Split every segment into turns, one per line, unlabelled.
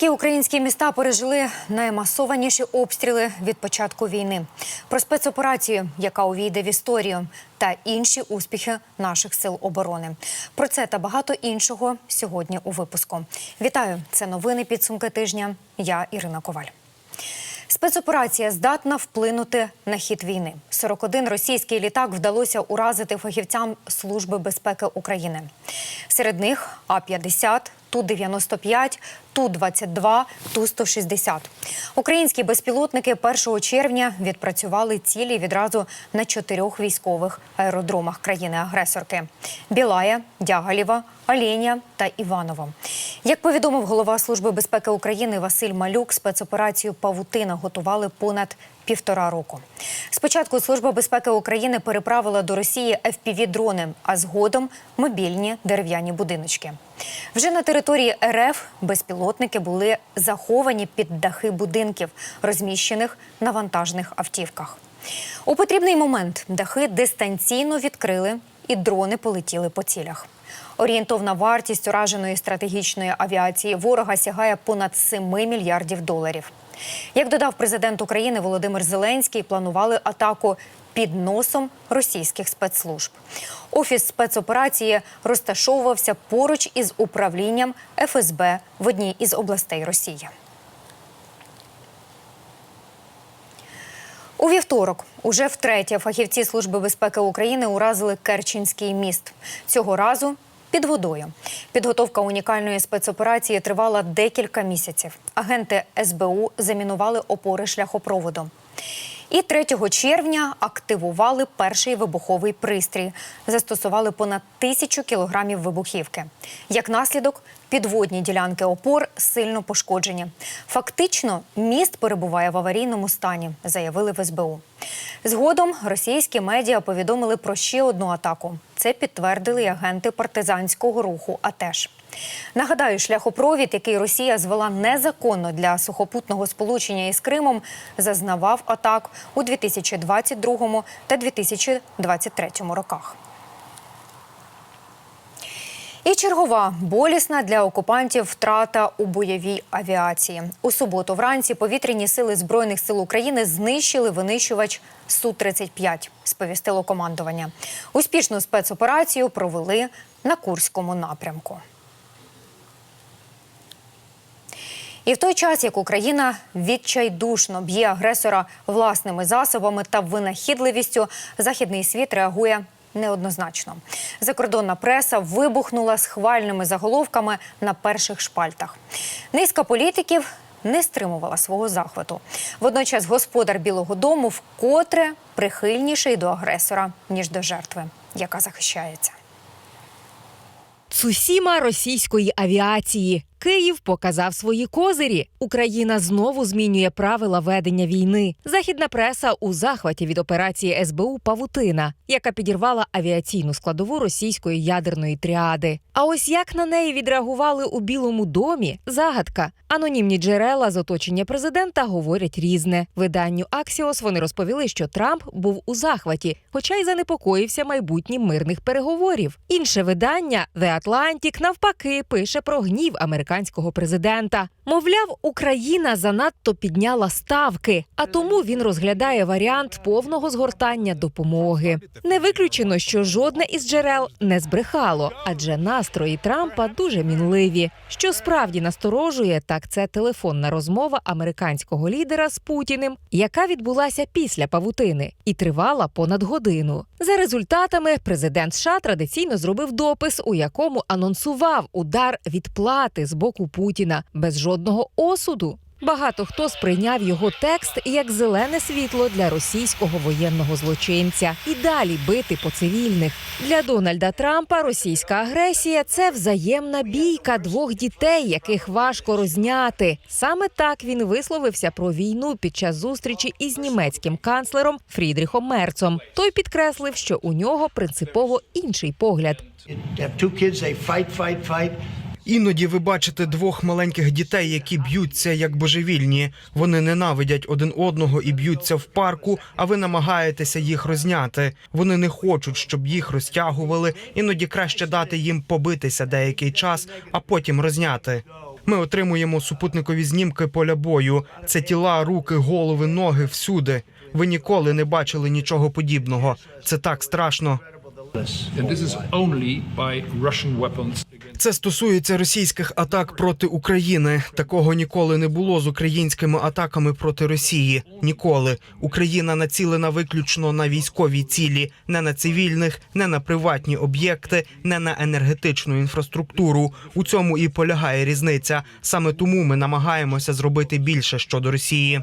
Які українські міста пережили наймасованіші обстріли від початку війни? Про спецоперацію, яка увійде в історію, та інші успіхи наших сил оборони. Про це та багато іншого сьогодні у випуску. Вітаю! Це новини підсумки тижня. Я Ірина Коваль. Спецоперація здатна вплинути на хід війни. 41 російський літак вдалося уразити фахівцям Служби безпеки України. Серед них А-50, Ту-95, Ту-22, Ту-160. Українські безпілотники 1 червня відпрацювали цілі відразу на чотирьох військових аеродромах країни-агресорки: Білая, Дягалєва, Оленя та Іваново. Як повідомив голова Служби безпеки України Василь Малюк, спецоперацію Павутина готували понад півтора року. Спочатку Служба безпеки України переправила до Росії fpv дрони а згодом мобільні дерев'яні будиночки. Вже на території РФ безпілотники були заховані під дахи будинків, розміщених на вантажних автівках. У потрібний момент дахи дистанційно відкрили, і дрони полетіли по цілях. Орієнтовна вартість ураженої стратегічної авіації ворога сягає понад 7 мільярдів доларів. Як додав президент України Володимир Зеленський, планували атаку під носом російських спецслужб. Офіс спецоперації розташовувався поруч із управлінням ФСБ в одній із областей Росії. У вівторок уже втретє фахівці Служби безпеки України уразили Керченський міст. Цього разу під водою. Підготовка унікальної спецоперації тривала декілька місяців. Агенти СБУ замінували опори шляхопроводу. І 3 червня активували перший вибуховий пристрій. Застосували понад тисячу кілограмів вибухівки. Як наслідок, підводні ділянки опор сильно пошкоджені. Фактично, міст перебуває в аварійному стані, заявили в СБУ. Згодом російські медіа повідомили про ще одну атаку. Це підтвердили агенти партизанського руху. АТЕШ. Нагадаю, шляхопровід, який Росія звела незаконно для сухопутного сполучення із Кримом, зазнавав атак у 2022 та 2023 роках. І чергова болісна для окупантів втрата у бойовій авіації. У суботу вранці повітряні сили збройних сил України знищили винищувач су 35 Сповістило командування. Успішну спецоперацію провели на Курському напрямку. І в той час, як Україна відчайдушно б'є агресора власними засобами та винахідливістю, західний світ реагує неоднозначно. Закордонна преса вибухнула схвальними заголовками на перших шпальтах. Низка політиків не стримувала свого захвату. Водночас господар Білого Дому вкотре прихильніший до агресора ніж до жертви, яка захищається.
Цусіма російської авіації. Київ показав свої козирі. Україна знову змінює правила ведення війни. Західна преса у захваті від операції СБУ Павутина, яка підірвала авіаційну складову російської ядерної тріади. А ось як на неї відреагували у Білому домі? Загадка. Анонімні джерела з оточення президента говорять різне. Виданню Аксіос вони розповіли, що Трамп був у захваті, хоча й занепокоївся майбутнім мирних переговорів. Інше видання The Atlantic навпаки пише про гнів американського президента. Мовляв, Україна занадто підняла ставки, а тому він розглядає варіант повного згортання допомоги. Не виключено, що жодне із джерел не збрехало, адже настрої Трампа дуже мінливі. Що справді насторожує, так це телефонна розмова американського лідера з Путіним, яка відбулася після павутини і тривала понад годину. За результатами президент США традиційно зробив допис, у якому анонсував удар відплати з боку Путіна без жодного осуду. Багато хто сприйняв його текст як зелене світло для російського воєнного злочинця і далі бити по цивільних. Для Дональда Трампа російська агресія це взаємна бійка двох дітей, яких важко розняти. Саме так він висловився про війну під час зустрічі із німецьким канцлером Фрідріхом Мерцом. Той підкреслив, що у нього принципово інший погляд.
Іноді ви бачите двох маленьких дітей, які б'ються як божевільні. Вони ненавидять один одного і б'ються в парку, а ви намагаєтеся їх розняти. Вони не хочуть, щоб їх розтягували. Іноді краще дати їм побитися деякий час, а потім розняти. Ми отримуємо супутникові знімки поля бою. Це тіла, руки, голови, ноги всюди. Ви ніколи не бачили нічого подібного. Це так страшно. Це стосується російських атак проти України. Такого ніколи не було з українськими атаками проти Росії. Ніколи Україна націлена виключно на військові цілі, не на цивільних, не на приватні об'єкти, не на енергетичну інфраструктуру. У цьому і полягає різниця. Саме тому ми намагаємося зробити більше щодо Росії.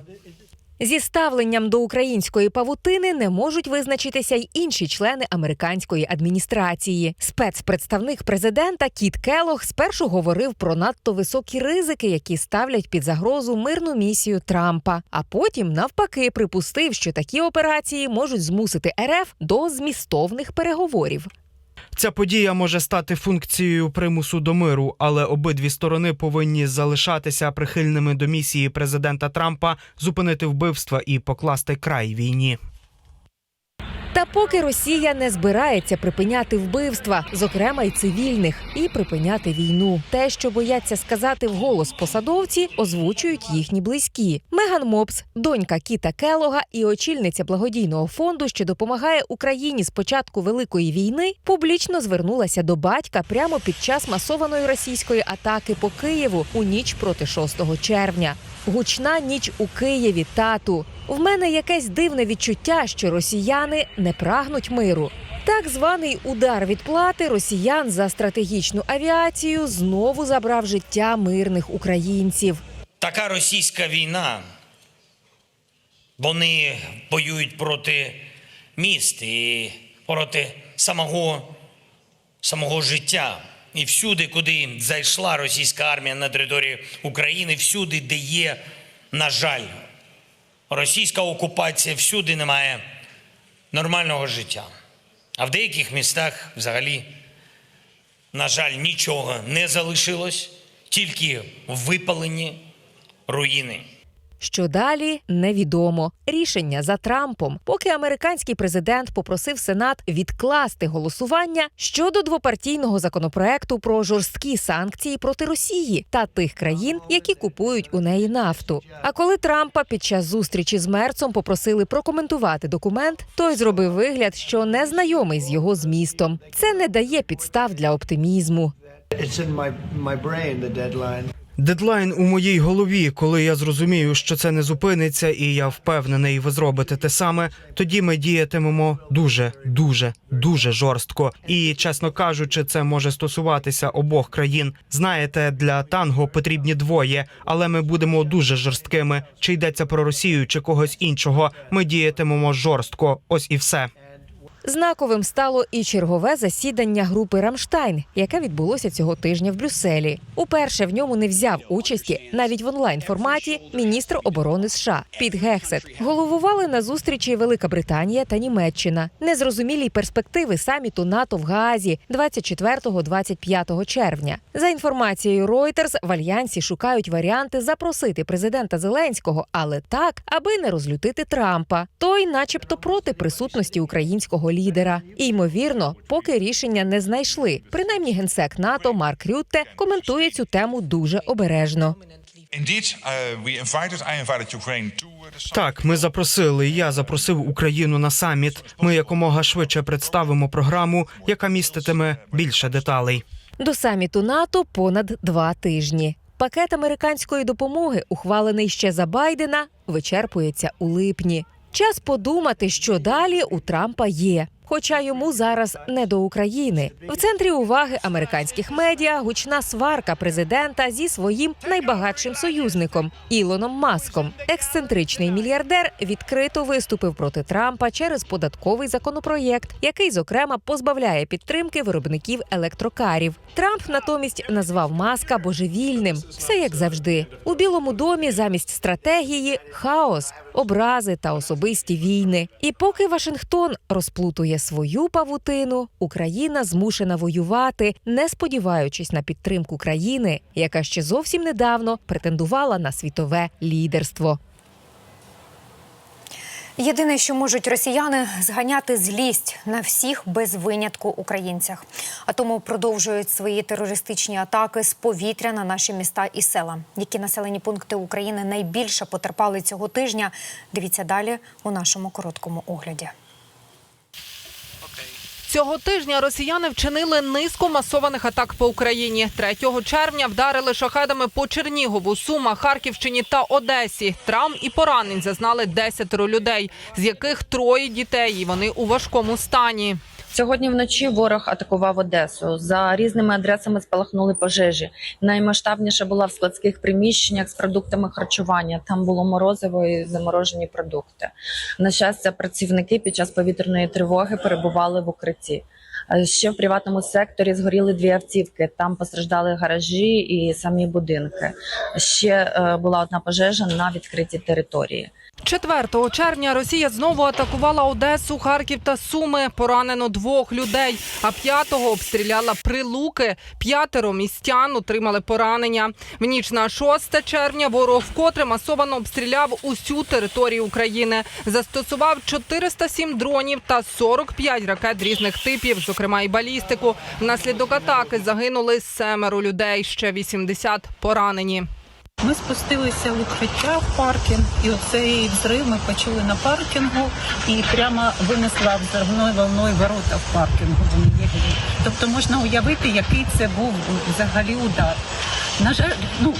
Зі ставленням до української павутини не можуть визначитися й інші члени американської адміністрації. Спецпредставник президента Кіт Келох спершу говорив про надто високі ризики, які ставлять під загрозу мирну місію Трампа. А потім, навпаки, припустив, що такі операції можуть змусити РФ до змістовних переговорів.
Ця подія може стати функцією примусу до миру, але обидві сторони повинні залишатися прихильними до місії президента Трампа зупинити вбивства і покласти край війні.
Поки Росія не збирається припиняти вбивства, зокрема й цивільних, і припиняти війну. Те, що бояться сказати вголос посадовці, озвучують їхні близькі. Меган Мопс, донька Кіта Келога і очільниця благодійного фонду, що допомагає Україні з початку великої війни, публічно звернулася до батька прямо під час масованої російської атаки по Києву у ніч проти 6 червня. Гучна ніч у Києві, тату. В мене якесь дивне відчуття, що росіяни не прагнуть миру. Так званий удар відплати росіян за стратегічну авіацію знову забрав життя мирних українців.
Така російська війна. Вони воюють проти міст і проти самого, самого життя. І всюди, куди зайшла російська армія на території України, всюди, де є, на жаль, російська окупація, всюди немає нормального життя. А в деяких містах взагалі, на жаль, нічого не залишилось, тільки випалені руїни.
Що далі невідомо. Рішення за Трампом, поки американський президент попросив Сенат відкласти голосування щодо двопартійного законопроекту про жорсткі санкції проти Росії та тих країн, які купують у неї нафту. А коли Трампа під час зустрічі з Мерцом попросили прокоментувати документ, той зробив вигляд, що не знайомий з його змістом. Це не дає підстав для оптимізму.
Дедлайн у моїй голові, коли я зрозумію, що це не зупиниться, і я впевнений, ви зробите те саме. Тоді ми діятимемо дуже, дуже, дуже жорстко. І чесно кажучи, це може стосуватися обох країн. Знаєте, для танго потрібні двоє, але ми будемо дуже жорсткими. Чи йдеться про Росію, чи когось іншого. Ми діятимемо жорстко. Ось і все.
Знаковим стало і чергове засідання групи Рамштайн, яке відбулося цього тижня в Брюсселі. Уперше в ньому не взяв участі навіть в онлайн форматі міністр оборони США Піт Гексет. Головували на зустрічі Велика Британія та Німеччина. Незрозумілі перспективи саміту НАТО в Гаазі 24-25 червня. За інформацією Reuters, в альянсі шукають варіанти запросити президента Зеленського, але так, аби не розлютити Трампа. Той, начебто, проти присутності українського лідера. І ймовірно, поки рішення не знайшли. Принаймні, генсек НАТО Марк Рютте коментує цю тему дуже обережно.
Uh.
Так, ми запросили. Я запросив Україну на саміт. Ми якомога швидше представимо програму, яка міститиме більше деталей.
До саміту НАТО понад два тижні. Пакет американської допомоги, ухвалений ще за Байдена, вичерпується у липні. Час подумати, що далі у Трампа є. Хоча йому зараз не до України. В центрі уваги американських медіа гучна сварка президента зі своїм найбагатшим союзником Ілоном Маском. Ексцентричний мільярдер відкрито виступив проти Трампа через податковий законопроєкт, який зокрема позбавляє підтримки виробників електрокарів. Трамп натомість назвав Маска божевільним. Все як завжди. У Білому домі замість стратегії хаос, образи та особисті війни. І поки Вашингтон розплутує свою павутину, Україна змушена воювати, не сподіваючись на підтримку країни, яка ще зовсім недавно претендувала на світове лідерство.
Єдине, що можуть росіяни зганяти злість на всіх без винятку українцях, а тому продовжують свої терористичні атаки з повітря на наші міста і села. Які населені пункти України найбільше потерпали цього тижня? Дивіться далі у нашому короткому огляді.
Цього тижня росіяни вчинили низку масованих атак по Україні. 3 червня вдарили шахедами по Чернігову, Сума, Харківщині та Одесі. Травм і поранень зазнали 10 людей, з яких троє дітей. І вони у важкому стані.
Сьогодні вночі ворог атакував Одесу. За різними адресами спалахнули пожежі. Наймасштабніша була в складських приміщеннях з продуктами харчування. Там було морозиво і заморожені продукти. На щастя, працівники під час повітряної тривоги перебували в укритті. Ще в приватному секторі згоріли дві автівки. Там постраждали гаражі і самі будинки. Ще е, була одна пожежа на відкритій території.
4 червня Росія знову атакувала Одесу, Харків та Суми. Поранено двох людей. А 5-го обстріляла прилуки. П'ятеро містян отримали поранення. В ніч на 6 червня ворог вкотре масовано обстріляв усю територію України. Застосував 407 дронів та 45 ракет різних типів, зокрема і балістику. Внаслідок атаки загинули семеро людей. Ще 80 поранені.
Ми спустилися в укриття в паркінг, і оцей взрив ми почули на паркінгу і прямо винесла взривною волною ворота в паркінгу. Тобто можна уявити, який це був взагалі удар. На жаль, ну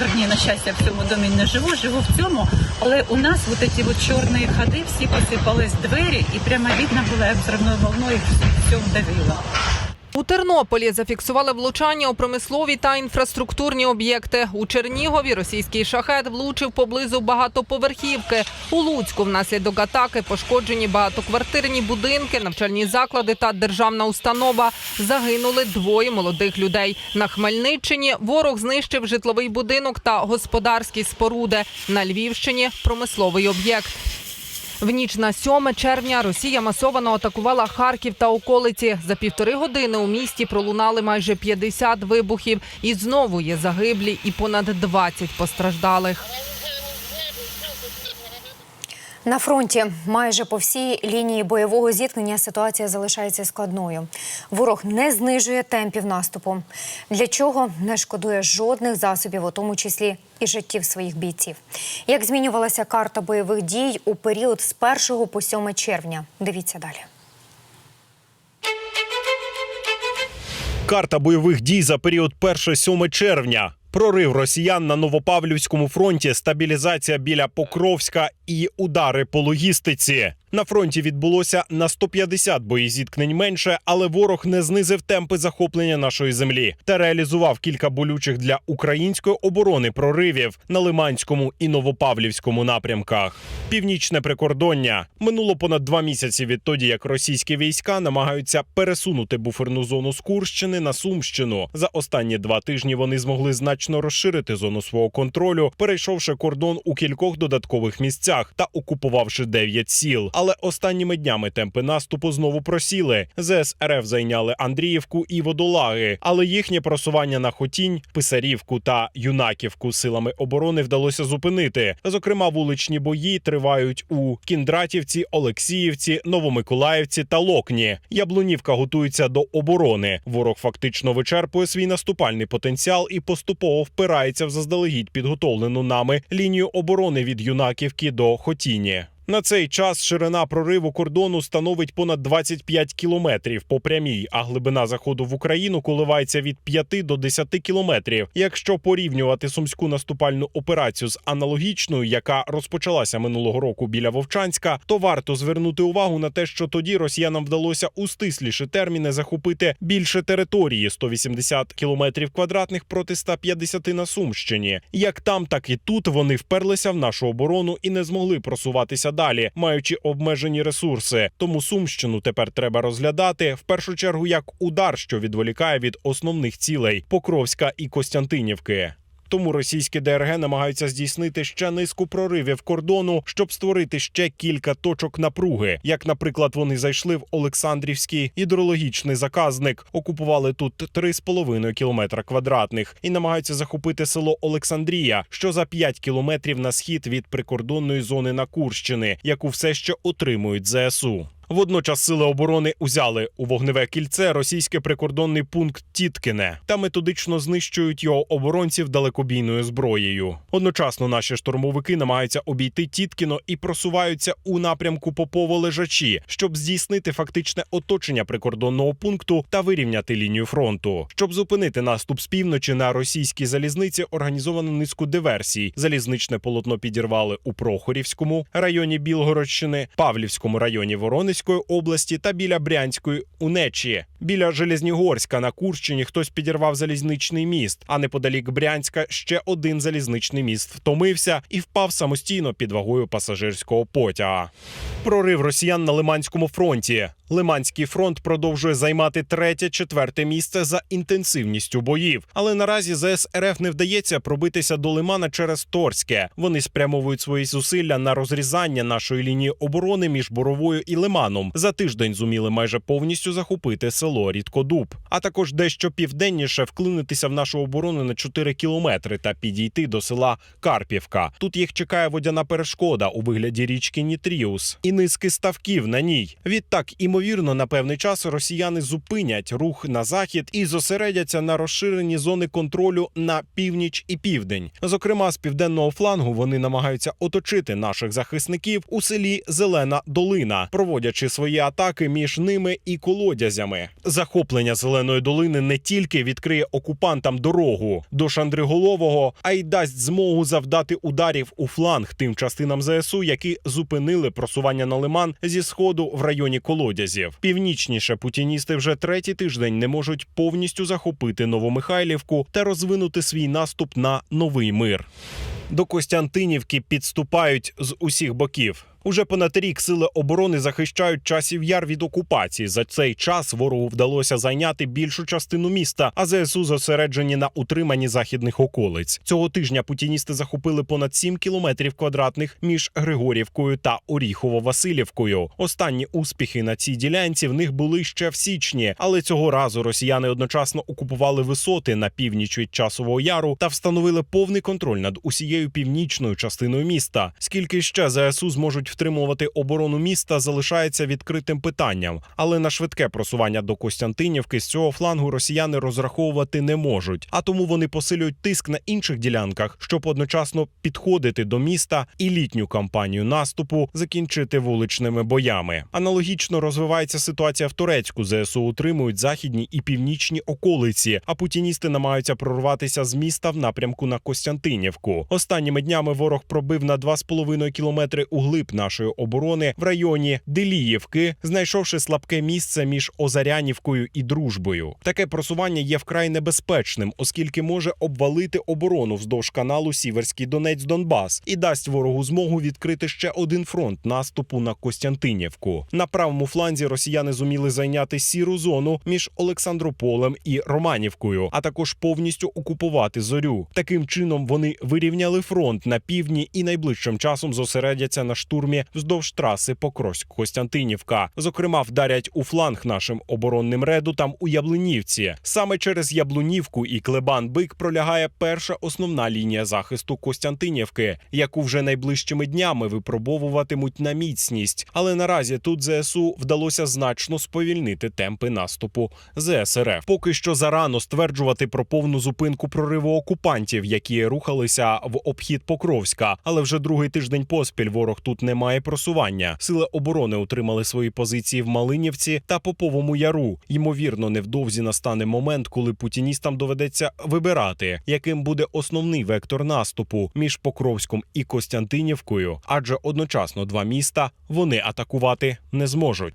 верні, на щастя, в цьому домі не живу, живу в цьому, але у нас вот ці от чорні ходи, всі посипались двері, і прямо видно було, як взривною волною все вдавило.
У Тернополі зафіксували влучання у промислові та інфраструктурні об'єкти. У Чернігові російський шахет влучив поблизу багатоповерхівки. У Луцьку внаслідок атаки пошкоджені багатоквартирні будинки, навчальні заклади та державна установа. Загинули двоє молодих людей. На Хмельниччині ворог знищив житловий будинок та господарські споруди. На Львівщині промисловий об'єкт. В ніч на 7 червня Росія масовано атакувала Харків та околиці. За півтори години у місті пролунали майже 50 вибухів. І знову є загиблі і понад 20 постраждалих.
На фронті майже по всій лінії бойового зіткнення ситуація залишається складною. Ворог не знижує темпів наступу, для чого не шкодує жодних засобів, у тому числі і життів своїх бійців. Як змінювалася карта бойових дій у період з 1 по 7 червня? Дивіться далі.
Карта бойових дій за період 1-7 червня. Прорив росіян на Новопавлівському фронті, стабілізація біля Покровська і удари по логістиці. На фронті відбулося на 150 боєзіткнень менше, але ворог не знизив темпи захоплення нашої землі та реалізував кілька болючих для української оборони проривів на Лиманському і Новопавлівському напрямках. Північне прикордоння минуло понад два місяці відтоді, як російські війська намагаються пересунути буферну зону з Курщини на Сумщину. За останні два тижні вони змогли значно розширити зону свого контролю, перейшовши кордон у кількох додаткових місцях та окупувавши дев'ять сіл. Але останніми днями темпи наступу знову просіли. ЗС РФ зайняли Андріївку і Водолаги, але їхнє просування на Хотінь, Писарівку та Юнаківку силами оборони вдалося зупинити. Зокрема, вуличні бої тривають у Кіндратівці, Олексіївці, Новомиколаївці та Локні. Яблунівка готується до оборони. Ворог фактично вичерпує свій наступальний потенціал і поступово впирається в заздалегідь підготовлену нами лінію оборони від Юнаківки до Хотіні. На цей час ширина прориву кордону становить понад 25 кілометрів по прямій, а глибина заходу в Україну коливається від 5 до 10 кілометрів. Якщо порівнювати сумську наступальну операцію з аналогічною, яка розпочалася минулого року біля Вовчанська, то варто звернути увагу на те, що тоді росіянам вдалося у стисліші терміни захопити більше території 180 кілометрів квадратних проти 150 на Сумщині. Як там, так і тут вони вперлися в нашу оборону і не змогли просуватися далі, маючи обмежені ресурси. Тому Сумщину тепер треба розглядати в першу чергу як удар, що відволікає від основних цілей Покровська і Костянтинівки. Тому російські ДРГ намагаються здійснити ще низку проривів кордону, щоб створити ще кілька точок напруги. Як, наприклад, вони зайшли в Олександрівський гідрологічний заказник, окупували тут 3,5 кілометра квадратних і намагаються захопити село Олександрія, що за 5 кілометрів на схід від прикордонної зони на Курщини, яку все ще отримують ЗСУ. Водночас сили оборони узяли у вогневе кільце російський прикордонний пункт Тіткине та методично знищують його оборонців далекобійною зброєю. Одночасно наші штурмовики намагаються обійти Тіткіно і просуваються у напрямку Попово-Лежачі, щоб здійснити фактичне оточення прикордонного пункту та вирівняти лінію фронту. Щоб зупинити наступ з півночі на російській залізниці, організовано низку диверсій. Залізничне полотно підірвали у Прохорівському районі Білгородщини, Павлівському районі Воронезької області та біля Брянської у Нечії. Біля Железнігорська на Курщині хтось підірвав залізничний міст, а неподалік Брянська ще один залізничний міст втомився і впав самостійно під вагою пасажирського потяга. Прорив росіян на Лиманському фронті. Лиманський фронт продовжує займати третє-четверте місце за інтенсивністю боїв. Але наразі ЗС РФ не вдається пробитися до Лимана через Торське. Вони спрямовують свої зусилля на розрізання нашої лінії оборони між Боровою і Лиманом. За тиждень зуміли майже повністю захопити село Рідкодуб, а також дещо південніше вклинитися в нашу оборону на 4 кілометри та підійти до села Карпівка. Тут їх чекає водяна перешкода у вигляді річки Нітріус і низки ставків на ній. Відтак, імовірно, на певний час росіяни зупинять рух на захід і зосередяться на розширенні зони контролю на північ і південь. Зокрема, з південного флангу вони намагаються оточити наших захисників у селі Зелена Долина, проводячи свої атаки між ними і колодязями. Захоплення зеленої долини не тільки відкриє окупантам дорогу до Шандриголового, а й дасть змогу завдати ударів у фланг тим частинам ЗСУ, які зупинили просування на лиман зі сходу в районі колодязів. Північніше путіністи вже третій тиждень не можуть повністю захопити Новомихайлівку та розвинути свій наступ на новий мир. До Костянтинівки підступають з усіх боків. Уже понад рік сили оборони захищають часів яр від окупації. За цей час ворогу вдалося зайняти більшу частину міста, а ЗСУ зосереджені на утриманні західних околиць. Цього тижня путіністи захопили понад 7 кілометрів квадратних між Григорівкою та Оріхово-Василівкою. Останні успіхи на цій ділянці в них були ще в січні, але цього разу росіяни одночасно окупували висоти на північ від часового яру та встановили повний контроль над усією північною частиною міста. Скільки ще ЗСУ зможуть втримувати оборону міста, залишається відкритим питанням. Але на швидке просування до Костянтинівки з цього флангу росіяни розраховувати не можуть, а тому вони посилюють тиск на інших ділянках, щоб одночасно підходити до міста і літню кампанію наступу закінчити вуличними боями. Аналогічно розвивається ситуація в Турецьку. ЗСУ утримують західні і північні околиці, а путіністи намагаються прорватися з міста в напрямку на Костянтинівку. Останніми днями ворог пробив на 2,5 кілометри углиб нашої оборони в районі Деліївки, знайшовши слабке місце між Озарянівкою і Дружбою. Таке просування є вкрай небезпечним, оскільки може обвалити оборону вздовж каналу Сіверський Донець Донбас і дасть ворогу змогу відкрити ще один фронт наступу на Костянтинівку. На правому фланзі росіяни зуміли зайняти сіру зону між Олександрополем і Романівкою, а також повністю окупувати зорю. Таким чином вони вирівняли фронт на півдні і найближчим часом зосередяться на штурмі вздовж траси Покровськ-Костянтинівка. Зокрема, вдарять у фланг нашим оборонним редутам у Яблунівці. Саме через Яблунівку і Клебан-Бик пролягає перша основна лінія захисту Костянтинівки, яку вже найближчими днями випробовуватимуть на міцність. Але наразі тут ЗСУ вдалося значно сповільнити темпи наступу ЗСРФ. Поки що зарано стверджувати про повну зупинку прориву окупантів, які рухалися в обхід Покровська. Але вже другий тиждень поспіль ворог тут не має просування. Сили оборони утримали свої позиції в Малинівці та Поповому Яру. Ймовірно, невдовзі настане момент, коли путіністам доведеться вибирати, яким буде основний вектор наступу між Покровськом і Костянтинівкою, адже одночасно два міста вони атакувати не зможуть.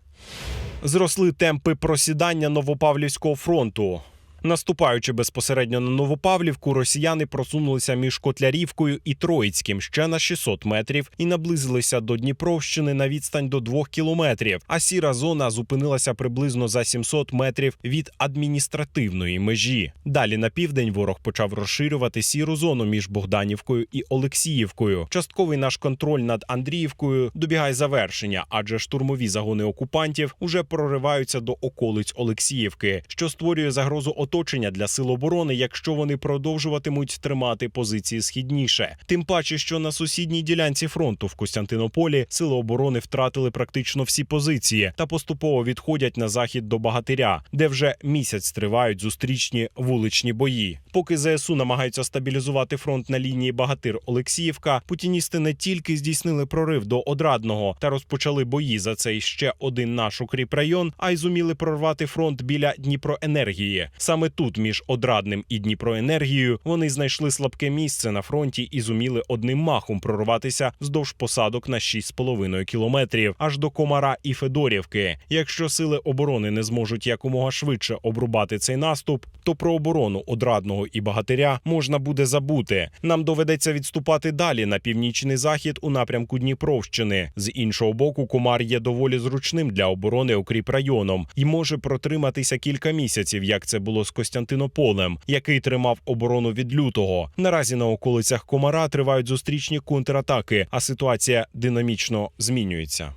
Зросли темпи просідання Новопавлівського фронту. Наступаючи безпосередньо на Новопавлівку, росіяни просунулися між Котлярівкою і Троїцьким ще на 600 метрів і наблизилися до Дніпровщини на відстань до 2 кілометрів. А сіра зона зупинилася приблизно за 700 метрів від адміністративної межі. Далі на південь ворог почав розширювати сіру зону між Богданівкою і Олексіївкою. Частковий наш контроль над Андріївкою добігає завершення, адже штурмові загони окупантів уже прориваються до околиць Олексіївки, що створює загрозу оточення для сил оборони, якщо вони продовжуватимуть тримати позиції східніше. Тим паче, що на сусідній ділянці фронту в Костянтинополі сили оборони втратили практично всі позиції та поступово відходять на захід до Багатиря, де вже місяць тривають зустрічні вуличні бої. Поки ЗСУ намагаються стабілізувати фронт на лінії Багатир-Олексіївка, путіністи не тільки здійснили прорив до Одрадного та розпочали бої за цей ще один наш укріпрайон, а й зуміли прорвати фронт біля Дніпроенергії. Саме тут, між Одрадним і Дніпроенергією, вони знайшли слабке місце на фронті і зуміли одним махом прорватися вздовж посадок на 6,5 кілометрів аж до Комара і Федорівки. Якщо сили оборони не зможуть якомога швидше обрубати цей наступ, то про оборону Одрадного і Багатиря можна буде забути. Нам доведеться відступати далі на північний захід у напрямку Дніпровщини. З іншого боку, Комар є доволі зручним для оборони укріпрайоном і може протриматися кілька місяців, як це було з Костянтинополем, який тримав оборону від лютого. Наразі на околицях Комара тривають зустрічні контратаки, а ситуація динамічно змінюється.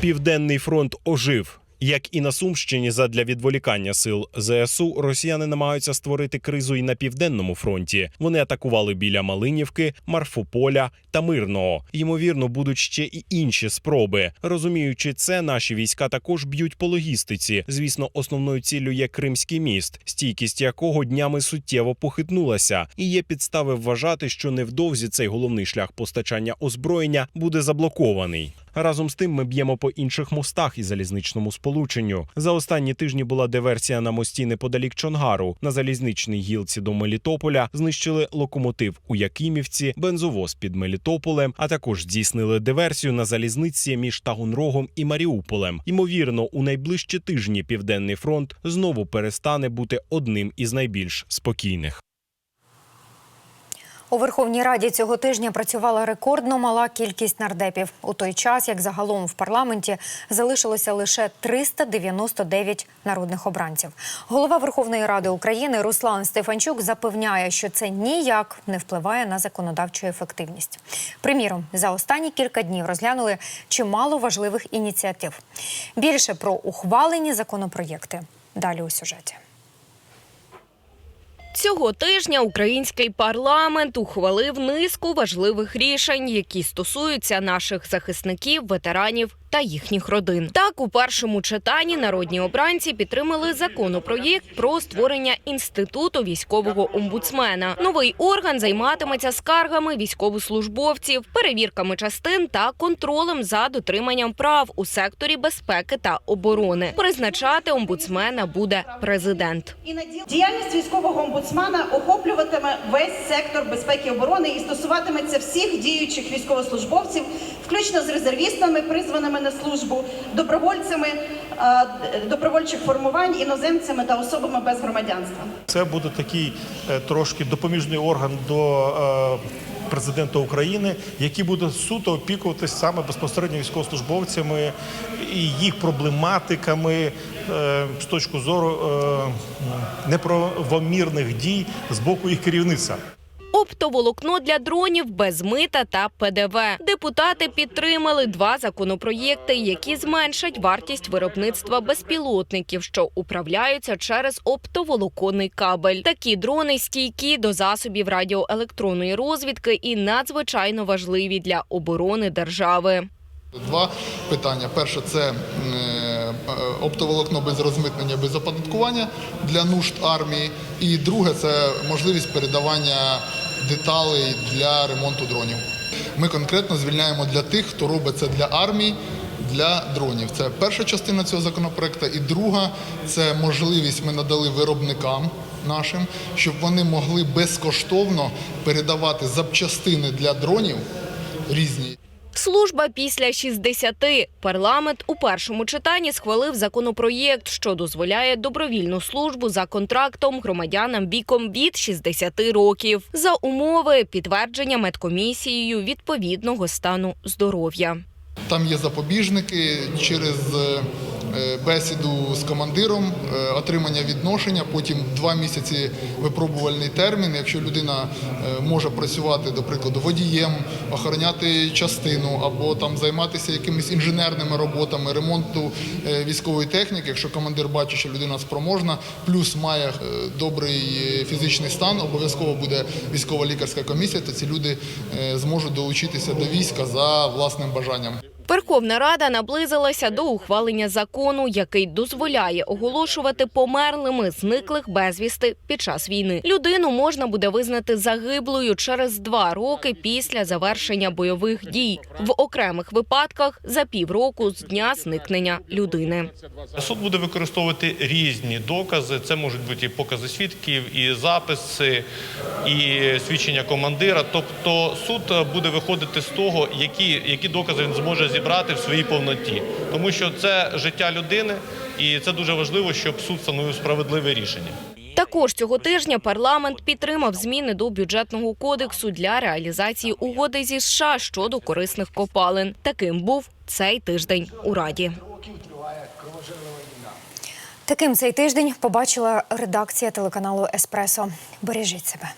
Південний фронт ожив. Як і на Сумщині, задля відволікання сил ЗСУ, росіяни намагаються створити кризу і на південному фронті. Вони атакували біля Малинівки, Марфополя та Мирного. Ймовірно, будуть ще і інші спроби. Розуміючи це, наші війська також б'ють по логістиці. Звісно, основною ціллю є Кримський міст, стійкість якого днями суттєво похитнулася, і є підстави вважати, що невдовзі цей головний шлях постачання озброєння буде заблокований. Разом з тим ми б'ємо по інших мостах і залізничному сполученню. За останні тижні була диверсія на мості неподалік Чонгару. На залізничній гілці до Мелітополя знищили локомотив у Якимівці, бензовоз під Мелітополем, а також здійснили диверсію на залізниці між Тагунрогом і Маріуполем. Ймовірно, у найближчі тижні південний фронт знову перестане бути одним із найбільш спокійних.
У Верховній Раді цього тижня працювала рекордно мала кількість нардепів. У той час, як загалом в парламенті залишилося лише 399 народних обранців. Голова Верховної Ради України Руслан Стефанчук запевняє, що це ніяк не впливає на законодавчу ефективність. Приміром, за останні кілька днів розглянули чимало важливих ініціатив. Більше про ухвалені законопроєкти. Далі у сюжеті.
Цього тижня український парламент ухвалив низку важливих рішень, які стосуються наших захисників, ветеранів та їхніх родин. Так, у першому читанні народні обранці підтримали законопроєкт про створення інституту військового омбудсмена. Новий орган займатиметься скаргами військовослужбовців, перевірками частин та контролем за дотриманням прав у секторі безпеки та оборони. Призначати омбудсмена буде президент.
Діяльність військового омбудсмана охоплюватиме весь сектор безпеки і оборони і стосуватиметься всіх діючих військовослужбовців, включно з резервістами, призваними на службу, добровольцями е, добровольчих формувань, іноземцями та особами без громадянства.
Це буде такий е, трошки допоміжний орган до е, президента України, який буде суто опікуватись саме безпосередньо військовослужбовцями і їх проблематиками з точки зору неправомірних дій з боку їх керівництва.
Оптоволокно для дронів без мита та ПДВ. Депутати підтримали два законопроєкти, які зменшать вартість виробництва безпілотників, що управляються через оптоволоконний кабель. Такі дрони стійкі до засобів радіоелектронної розвідки і надзвичайно важливі для оборони держави.
Два питання. Перше це е, оптоволокно без розмитнення, без оподаткування для нужд армії. І друге це можливість передавання деталей для ремонту дронів. Ми конкретно звільняємо для тих, хто робить це для армії. Для дронів це перша частина цього законопроекту. І друга це можливість ми надали виробникам нашим, щоб вони могли безкоштовно передавати запчастини для дронів різні.
Служба після 60. Парламент у першому читанні схвалив законопроєкт, що дозволяє добровільну службу за контрактом громадянам віком від 60 років за умови підтвердження медкомісією відповідного стану здоров'я.
Там є запобіжники через е, бесіду з командиром, е, отримання відношення, потім два місяці випробувальний термін. Якщо людина е, може працювати, до прикладу, водієм, охороняти частину або там займатися якимись інженерними роботами, ремонту е, військової техніки, якщо командир бачить, що людина спроможна, плюс має е, добрий е, фізичний стан, обов'язково буде військова лікарська комісія, то ці люди е, зможуть долучитися до війська за власним бажанням.
Верховна Рада наблизилася до ухвалення закону, який дозволяє оголошувати померлими зниклих безвісти під час війни. Людину можна буде визнати загиблою через два роки після завершення бойових дій, в окремих випадках за півроку з дня зникнення людини.
Суд буде використовувати різні докази. Це можуть бути і покази свідків, і записи, і свідчення командира. Тобто суд буде виходити з того, які, які докази він зможе зібрати в своїй повноті, тому що це життя людини, і це дуже важливо, щоб суд встановив справедливе рішення.
Також цього тижня парламент підтримав зміни до бюджетного кодексу для реалізації угоди зі США щодо корисних копалин. Таким був цей тиждень у Раді.
Таким цей тиждень побачила редакція телеканалу Еспресо. Бережіть себе.